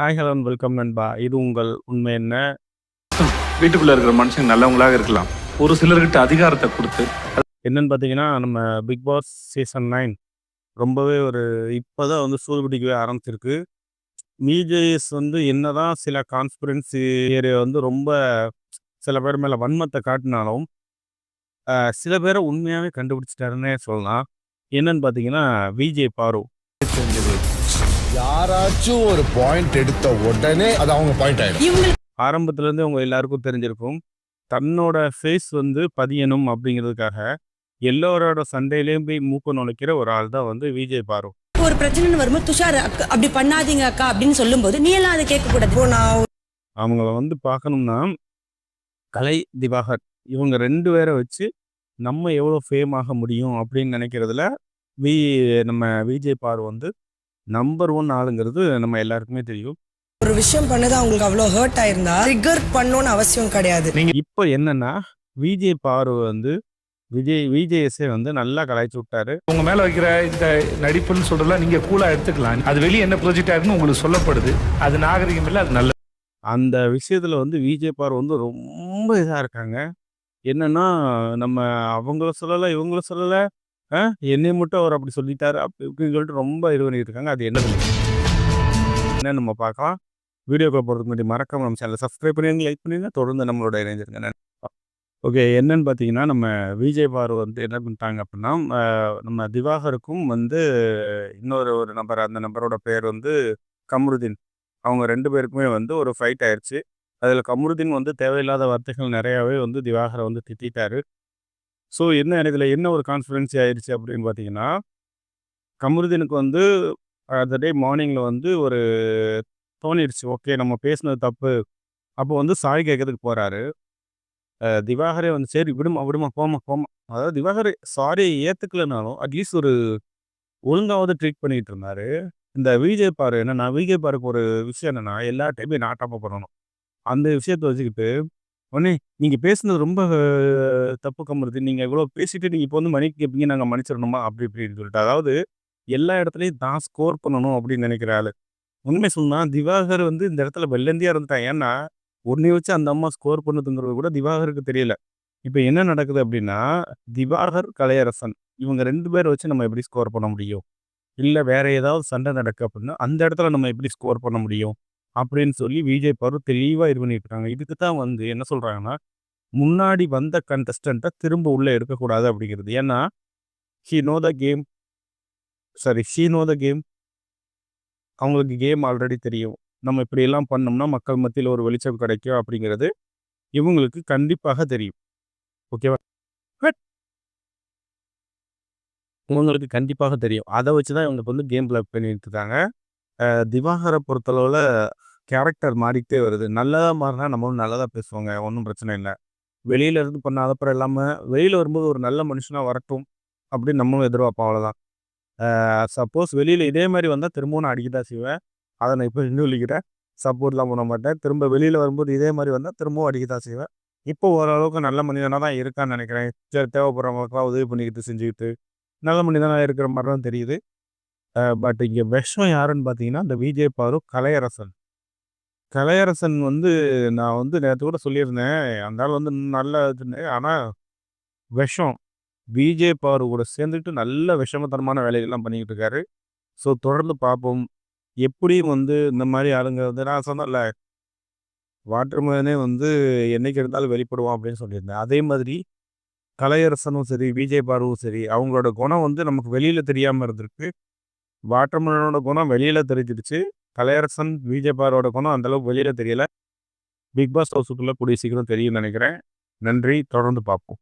Hi hello welcome நண்பா. இது உங்கள் உண்மை என்ன? வீட்டுக்குள்ள இருக்கிற மனுஷங்க நல்லவங்களாக இருக்கலாம். ஒரு சிலர்கிட்ட அதிகாரத்தை கொடுத்து என்னன்னு பார்த்தீங்கன்னா நம்ம பிக் பாஸ் சீசன் நைன் ரொம்பவே ஒரு இப்போதான் வந்து சூடு பிடிக்கவே ஆரம்பிச்சிருக்கு. மீஜேஎஸ் வந்து என்னதான் சில கான்ஸ்பிரன்சி ஏரியா வந்து ரொம்ப சில பேர் மேலே வன்மத்தை காட்டினாலும் சில பேரை உண்மையாகவே கண்டுபிடிச்சிட்டாருன்னே சொல்லலாம். என்னன்னு பார்த்தீங்கன்னா விஜய் பாரு. யாராச்சும் ஒரு பாயிண்ட் எடுத்த உடனே அது அவங்க பாயிண்ட் ஆயிடும். ஆரம்பத்துலேருந்தே உங்க எல்லாருக்கும் தெரிஞ்சிருக்கும். தன்னோட ஃபேஸ் வந்து பதியணும் அப்படிங்கிறதுக்காக எல்லோரோட சண்டையிலையும் போய் மூக்க நுழைக்கிற ஒரு ஆள் தான் வந்து விஜய் பாரு. ஒரு பிரச்சனைன்னு வரும்போது துஷார் அப்படி பண்ணாதீங்க அக்கா அப்படின்னு சொல்லும்போது நீ எல்லாம் அதை கேட்க கூடாது இப்போ நான் அவங்கள வந்து பார்க்கணும்னா கலை திவாகர் இவங்க ரெண்டு பேரை வச்சு நம்ம எவ்வளோ ஃபேம் ஆக முடியும் அப்படின்னு நினைக்கிறதுல வி நம்ம விஜய் பாரு வந்து நம்பர் ஒன் ஆளுங்கிறது நம்ம எல்லாருக்குமே தெரியும். ஒரு விஷயம் பண்ணது அவங்களுக்கு அவ்வளோ ஹர்ட் ஆயிருந்தா ட்ரிகர் பண்ணணும்னு அவசியம் கிடையாது. இப்போ என்னன்னா விஜய் பாரு வந்து விஜய் விஜேஎஸ்ஏ வந்து நல்லா கலாய்ச்சி விட்டாரு. உங்க மேல வைக்கிற இந்த நடிப்புன்னு சொல்றதுல நீங்க கூலா எடுத்துக்கலாம். அது வெளியே என்ன ப்ரொஜெக்ட் ஆகுதுன்னு உங்களுக்கு சொல்லப்படுது. அது நாகரிகம் இல்லை அது நல்லது அந்த விஷயத்துல வந்து விஜய் பார் வந்து ரொம்ப இதா இருக்காங்க. என்னன்னா நம்ம அவங்கள சொல்லல இவங்கள சொல்லல. என்னை மட்டும் அவர் அப்படி சொல்லிட்டாரு அப்படி இப்படின்னு சொல்லிட்டு ரொம்ப இது பண்ணிட்டு இருக்காங்க. அது என்ன என்ன நம்ம பார்க்கலாம். வீடியோக்குள்ள போகிறதுக்கு முன்னாடி மறக்காம நம்ம சேனலை சப்ஸ்கிரைப் பண்ணி லைக் பண்ணிருங்க தொடர்ந்து நம்மளோட இணைஞ்சிருங்க ஓகே என்னன்னு பார்த்தீங்கன்னா நம்ம விஜய் பார் வந்து என்ன பண்ணிட்டாங்க அப்படின்னா நம்ம திவாகருக்கும் வந்து இன்னொரு ஒரு நபர் அந்த நபரோட பேர் வந்து கம்ருதீன். அவங்க ரெண்டு பேருக்குமே வந்து ஒரு ஃபைட் ஆயிடுச்சு அதில் கம்ருதீன் வந்து தேவையில்லாத வார்த்தைகள் நிறையாவே வந்து திவாகரை வந்து திட்டாரு ஸோ என்ன இதில் என்ன ஒரு கான்ஃபிடென்சி ஆயிடுச்சு அப்படின்னு பார்த்தீங்கன்னா கமருதீனுக்கு வந்து அந்த டே மார்னிங்கில் வந்து ஒரு தோணிடுச்சு ஓகே நம்ம பேசினது தப்பு. அப்போ வந்து சாரி கேட்கறதுக்கு போகிறாரு திவாகரே வந்து சரி விடுமா விடுமா போமா போமா அதாவது திவாகர் சாரி ஏற்றுக்கலனாலும் அட்லீஸ்ட் ஒரு ஒழுங்காவது ட்ரீட் பண்ணிகிட்டு இருந்தார். இந்த விஜய் பாரு என்னன்னா விஜய் பாருக்கு ஒரு விஷயம் என்னென்னா எல்லா டைமே நாட்டாம பண்ணணும். அந்த விஷயத்தை வச்சுக்கிட்டு உடனே நீங்கள் பேசுனது ரொம்ப தப்பு கம்முறது நீங்கள் இவ்வளோ பேசிட்டு நீங்கள் இப்போ வந்து மணி கேட்பீங்க நாங்கள் மன்னிச்சிடணுமா அப்படி இப்படின்னு சொல்லிட்டு. அதாவது எல்லா இடத்துலையும் தான் ஸ்கோர் பண்ணணும் அப்படின்னு நினைக்கிற ஆள். உண்மை சொன்னால் திவாகர் வந்து இந்த இடத்துல வெள்ளந்தியாக இருந்துட்டான். ஏன்னா உன்னை வச்சு அந்த அம்மா ஸ்கோர் பண்ணுதுங்கிறது கூட திவாகருக்கு தெரியல. இப்போ என்ன நடக்குது அப்படின்னா திவாகர் கலையரசன் இவங்க ரெண்டு பேரை வச்சு நம்ம எப்படி ஸ்கோர் பண்ண முடியும்? இல்லை வேற ஏதாவது சண்டை நடக்கு அப்படின்னா அந்த இடத்துல நம்ம எப்படி ஸ்கோர் பண்ண முடியும்? அப்படின்னு சொல்லி விஜய் பரு தெளிவாக இது பண்ணிட்டு இருக்காங்க இதுக்கு தான் வந்து என்ன சொல்கிறாங்கன்னா முன்னாடி வந்த கண்டஸ்டண்ட்டை திரும்ப உள்ளே எடுக்கக்கூடாது அப்படிங்கிறது. ஏன்னா he know the game sorry she know the game அவங்களுக்கு கேம் ஆல்ரெடி தெரியும். நம்ம இப்படியெல்லாம் பண்ணோம்னா மக்கள் மத்தியில் ஒரு வெளிச்சம் கிடைக்கும் அப்படிங்கிறது இவங்களுக்கு கண்டிப்பாக தெரியும். ஓகேவா பட் இவங்களுக்கு கண்டிப்பாக தெரியும். அதை வச்சு தான் இவங்களுக்கு வந்து கேம் பிளே பண்ணிட்டு இருக்காங்க. திவாகரை பொறுத்தளவில் கேரக்டர் மாறிக்கிட்டே வருது. நல்லதாக மாறினா நம்மளும் நல்லதாக பேசுவாங்க ஒன்றும் பிரச்சனை இல்லை. வெளியில இருந்து பண்ணாத அப்புறம் இல்லாமல் வெளியில் வரும்போது ஒரு நல்ல மனுஷனாக வரட்டும் அப்படின்னு நம்மளும் எதிர்பார்ப்போம் அவ்வளோதான் சப்போஸ் வெளியில் இதே மாதிரி வந்தால் திரும்பவும் நான் அடிக்க தான் செய்வேன். அதை நான் இப்போ இன்னும் சொல்லிக்கிறேன். சப்போர்ட்லாம் பண்ண மாட்டேன். திரும்ப வெளியில் வரும்போது இதே மாதிரி வந்தால் திரும்பவும் அடிக்க தான் செய்வேன். இப்போ ஓரளவுக்கு நல்ல மனிதனாக தான் இருக்கான்னு நினைக்கிறேன். சரி தேவைப்படுறவங்களுக்குலாம் உதவி பண்ணிக்கிட்டு செஞ்சுக்கிட்டு. நல்ல மனிதனாக இருக்கிற மாதிரி தான் தெரியுது பட் இங்கே விஷம் யாருன்னு பார்த்தீங்கன்னா இந்த விஜய் பாரு கலையரசன். கலையரசன் வந்து நான் வந்து நேற்று கூட சொல்லியிருந்தேன். அந்த ஆள் வந்து நல்ல இதுன்னு. ஆனால் விஷம். விஜய் பாரு கூட சேர்ந்துட்டு நல்ல விஷமத்தனமான வேலைகள்லாம் பண்ணிக்கிட்டு இருக்காரு ஸோ தொடர்ந்து பார்ப்போம். எப்படியும் வந்து இந்த மாதிரி ஆளுங்க வந்து நான் சொன்னேன்ல வாட்டர்மேனே வந்து என்னைக்கு இருந்தாலும் வெளிப்படுவான் அப்படின்னு சொல்லியிருந்தேன். அதே மாதிரி கலையரசனும் சரி விஜய் பாருவும் சரி அவங்களோட குணம் வந்து நமக்கு வெளியில் தெரியாமல் இருந்திருக்கு. வாட்டர்மேனோட குணம் வெளியில் தெரிஞ்சிடுச்சு. கலையரசன் விஜயபாரோட குணம் அந்தளவுக்கு வெளியில் தெரியல. பிக் பாஸ் ஹவுஸுக்குள்ள கூடிய சீக்கிரம் தெரியும்னு நினைக்கிறேன். நன்றி. தொடர்ந்து பார்ப்போம்.